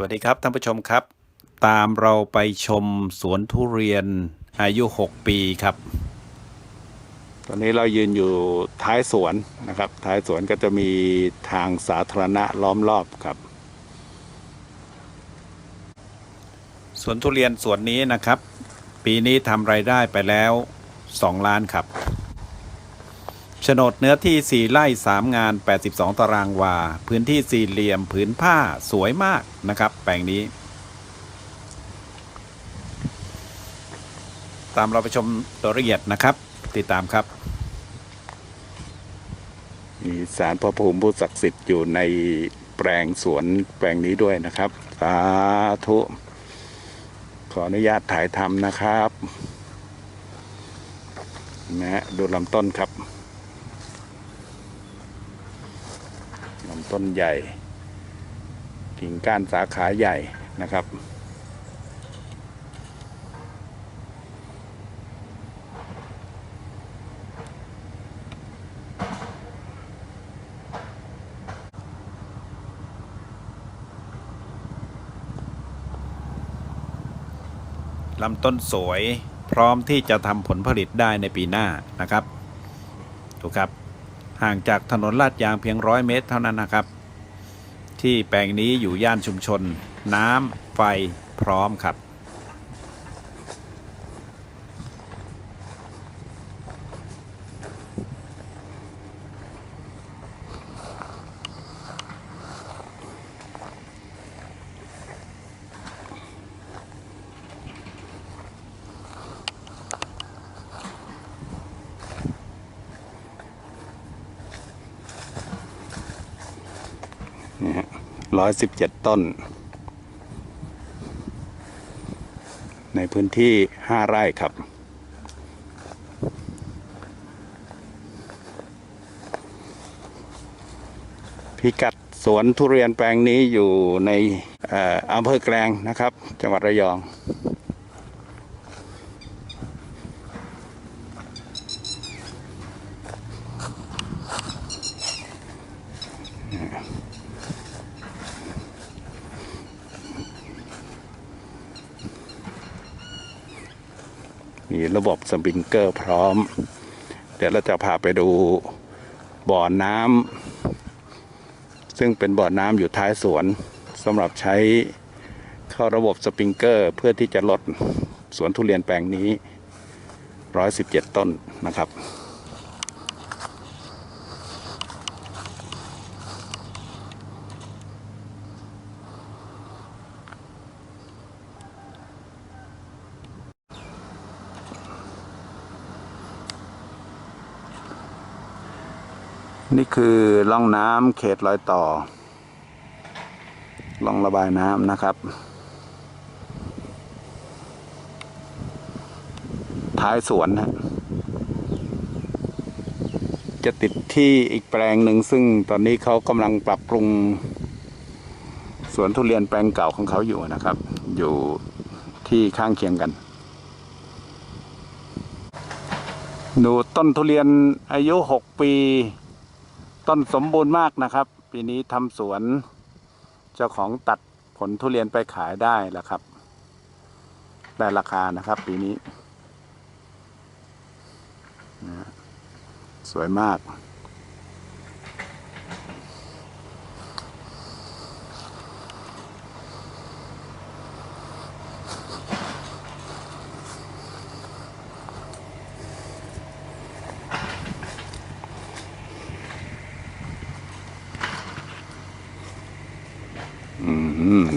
วัสดีครับท่านผู้ชมครับ ตามเราไปชมสวนทุเรียนอายุ 6 ปีครับ ตอนนี้เรายืนอยู่ท้ายสวนนะครับ ท้ายสวนก็จะมีทางสาธารณะล้อมรอบครับสวนทุเรียนสวนนี้นะครับ ปีนี้ทำไรายได้ไปแล้ว 2 ล้านครับ โฉนดเนื้อที่ 4ไร่3 งาน 82 ตารางวา พื้นที่สี่เหลี่ยมผืนผ้าสวยมากนะครับ แปลงนี้ ตามเราไปชมตัวละเอียดนะครับ ติดตามครับ มีสารพระภูมิผู้ศักดิ์สิทธิ์อยู่ในแปลงสวนแปลงนี้ด้วยนะครับ สาธุ ขออนุญาตถ่ายทำนะครับนะฮะดูลำต้นครับลำ ต้นใหญ่ กิ่งก้านสาขาใหญ่นะครับ ลำต้นสวยพร้อมที่จะทำผลผลิตได้ในปีหน้านะครับ ถูกครับ ห่างจากถนนลาดยางเพียงร้อยเมตรเท่านั้นนะครับ ที่แปลงนี้อยู่ย่านชุมชน น้ำไฟพร้อมครับ ร้อยสิบเจ็ดต้น ในพื้นที่ห้าไร่ครับ พิกัดสวนทุเรียนแปลงนี้อยู่ในออำเภอแกลงนะครับ จังหวัดระยอง มีระบบสปริงเกอร์พร้อม เดี๋ยวเราจะพาไปดูบ่อน้ำซึ่งเป็นบ่อน้ำอยู่ท้ายสวนสำหรับใช้เข้าระบบสปริงเกอร์เพื่อที่จะลดสวนทุเรียนแปลงนี้ 117 ต้นนะครับ นี่คือร่องน้ำเขตรอยต่อร่องระบายน้ำนะครับ ท้ายสวนนะจะติดที่อีกแปลงหนึ่งซึ่งตอนนี้เขากำลังปรับปรุง สวนทุเรียนแปลงเก่าของเขาอยู่นะครับ อยู่ที่ข้างเคียงกันดูต้นทุเรียนอายุหกปี ต้นสมบูรณ์มากนะครับ ปีนี้ทำสวน เจ้าของตัดผลทุเรียนไปขายได้แล้วครับ ได้ราคานะครับ ปีนี้ สวยมาก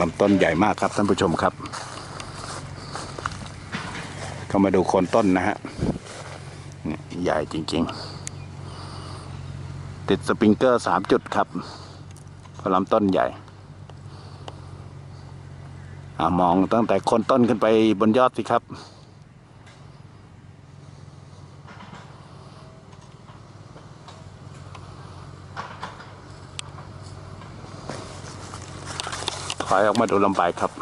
ลำต้นใหญ่มากครับท่านผู้ชมครับ เข้ามาดูโคนต้นนะฮะใหญ่จริง ๆ ติดสปริงเกอร์สามจุดครับเพราะลำต้นใหญ่อมองตั้งแต่โคนต้นขึ้นไปบนยอดสิครับ ถอยออกมาดูลำบากครับ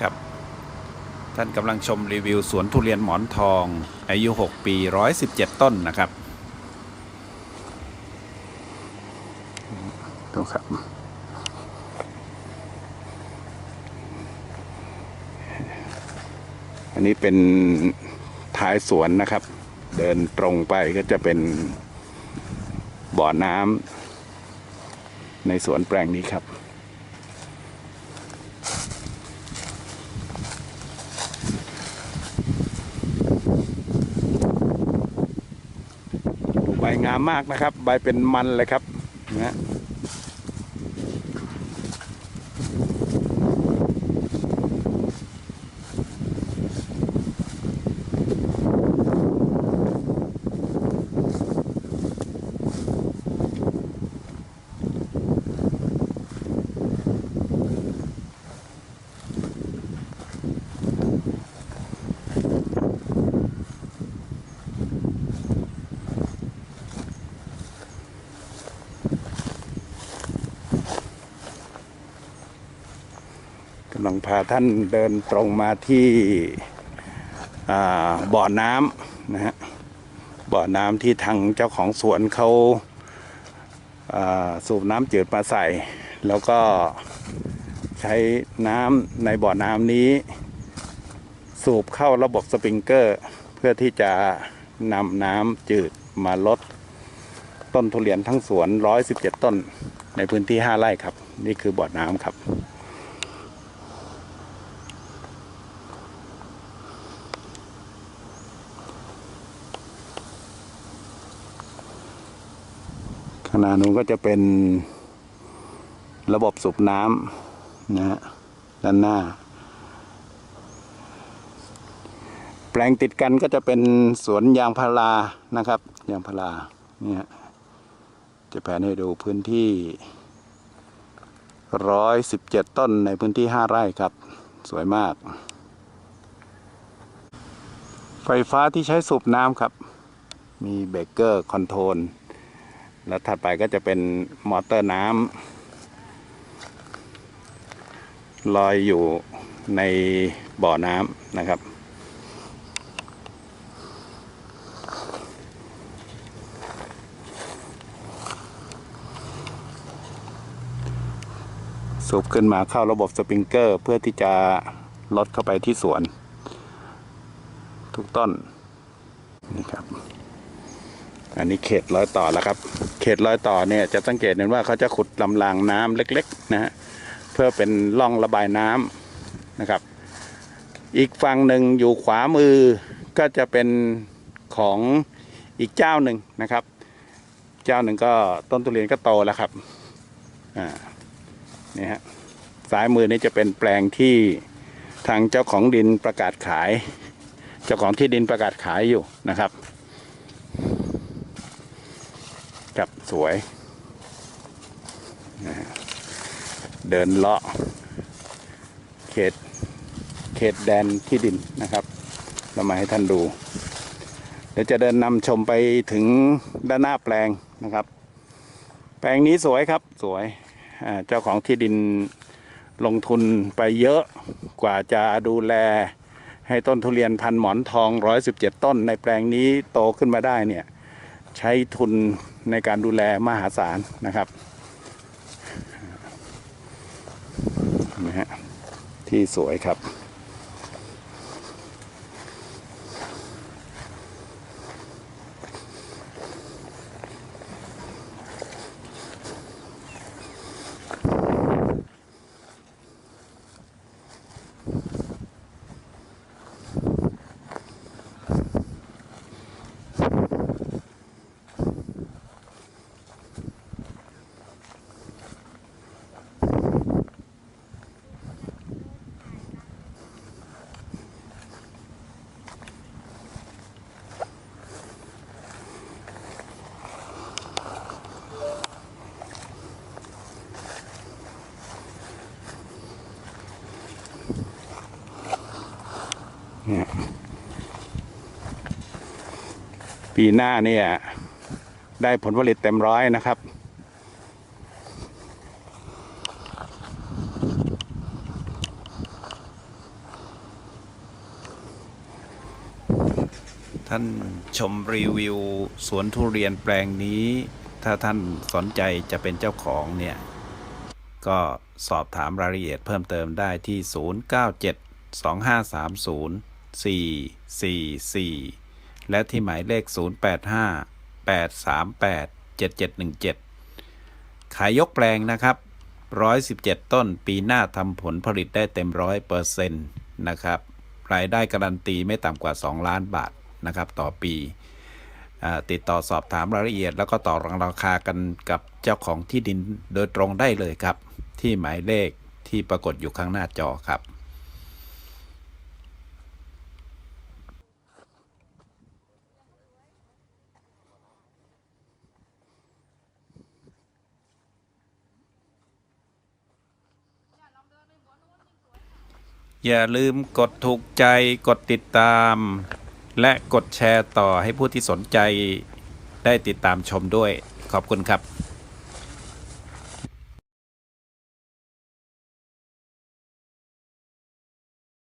ครับ ท่านกำลังชมรีวิวสวนทุเรียนหมอนทอง อายุ 6 ปี 117 ต้นนะครับ ดูครับ อันนี้เป็นท้ายสวนนะครับ เดินตรงไปก็จะเป็นบ่อน้ำในสวนแปลงนี้ครับ ใบงามมากนะครับ ใบเป็นมันเลยครับนะ พาท่านเดินตรงมาที่บ่อน้ำนะฮะบ่อน้ำที่ทางเจ้าของสวนเขาาสูบน้ำจืดมาใส่ แล้วก็ใช้น้ำในบ่อน้ำนี้ สูบเข้าระบบสปริงเกอร์ เพื่อที่จะนำน้ำจืดมาลดต้นทุเรียนทั้งสวน 117 ต้นในพื้นที่ 5 ไร่ครับ นี่คือบ่อน้ำครับ ขนาดนู้นก็จะเป็นระบบสูบน้ำนะฮะด้านหน้า แปลงติดกันก็จะเป็นสวนยางพารานะครับ ยางพาราเนี่ยจะแผนให้ดูพื้นที่ร้อยสิบเจ็ดต้นในพื้นที่ห้าไร่ครับ สวยมาก ไฟฟ้าที่ใช้สูบน้ำครับ มีเบรกเกอร์คอนโทรล แล้วถัดไปก็จะเป็นมอเตอร์น้ำลอยอยู่ในบ่อน้ำนะครับ สูบขึ้นมาเข้าระบบสปริงเกอร์ เพื่อที่จะลดเข้าไปที่สวน ทุกต้นนี่ครับ อันนี้เขตร้อยต่อแล้วครับ เขตร้อยต่อเนี่ยจะสังเกตเห็นว่าเขาจะขุดลำรางน้ำเล็กๆนะฮะเพื่อเป็นร่องระบายน้ำนะครับ อีกฝั่งหนึ่งอยู่ขวามือก็จะเป็นของอีกเจ้าหนึ่งนะครับ เจ้าหนึ่งก็ต้นทุเรียนก็โตแล้วครับอ่านี่ฮะซ้ายมือนี่จะเป็นแปลงที่ทางเจ้าของดินประกาศขาย เจ้าของที่ดินประกาศขายอยู่นะครับ กับส วยเดินเลาะเขตเขตแดนที่ดินนะครับเรามาให้ท่านดู เดี๋ยวจะเดินนำชมไปถึงด้านหน้าแปลงนะครับ แปลงนี้สวยครับสวยเจ้าของที่ดินลงทุนไปเยอะกว่าจะดูแลให้ต้นทุเรียนพันหมอนทอง 117 ต้นในแปลงนี้โตขึ้นมาได้เนี่ย ใช้ทุน ในการดูแลมหาศาลนะครับนะฮะที่สวยครับ ปีหน้าเนี่ยได้ผลผลิตเต็มร้อยนะครับ ท่านชมรีวิวสวนทุเรียนแปลงนี้ ถ้าท่านสนใจจะเป็นเจ้าของเนี่ย ก็สอบถามรายละเอียดเพิ่มเติมได้ที่ 097 2530 444 และที่หมายเลข 085-838-7717 ขายยกแปลงนะครับ 117 ต้นปีหน้าทำผลผลิตได้เต็มร้อยเปอร์เซ็นต์นะครับ รายได้การันตีไม่ต่ำกว่า 2 ล้านบาทนะครับต่อปีอติดต่อสอบถามรายละเอียด แล้วก็ต่อรองราคากันกับเจ้าของที่ดินโดยตรงได้เลยครับ ที่หมายเลขที่ปรากฏอยู่ข้างหน้าจอครับ อย่าลืมกดถูกใจกดติดตาม และกดแชร์ต่อให้ผู้ที่สนใจได้ติดตามชมด้วย ขอบคุณครับ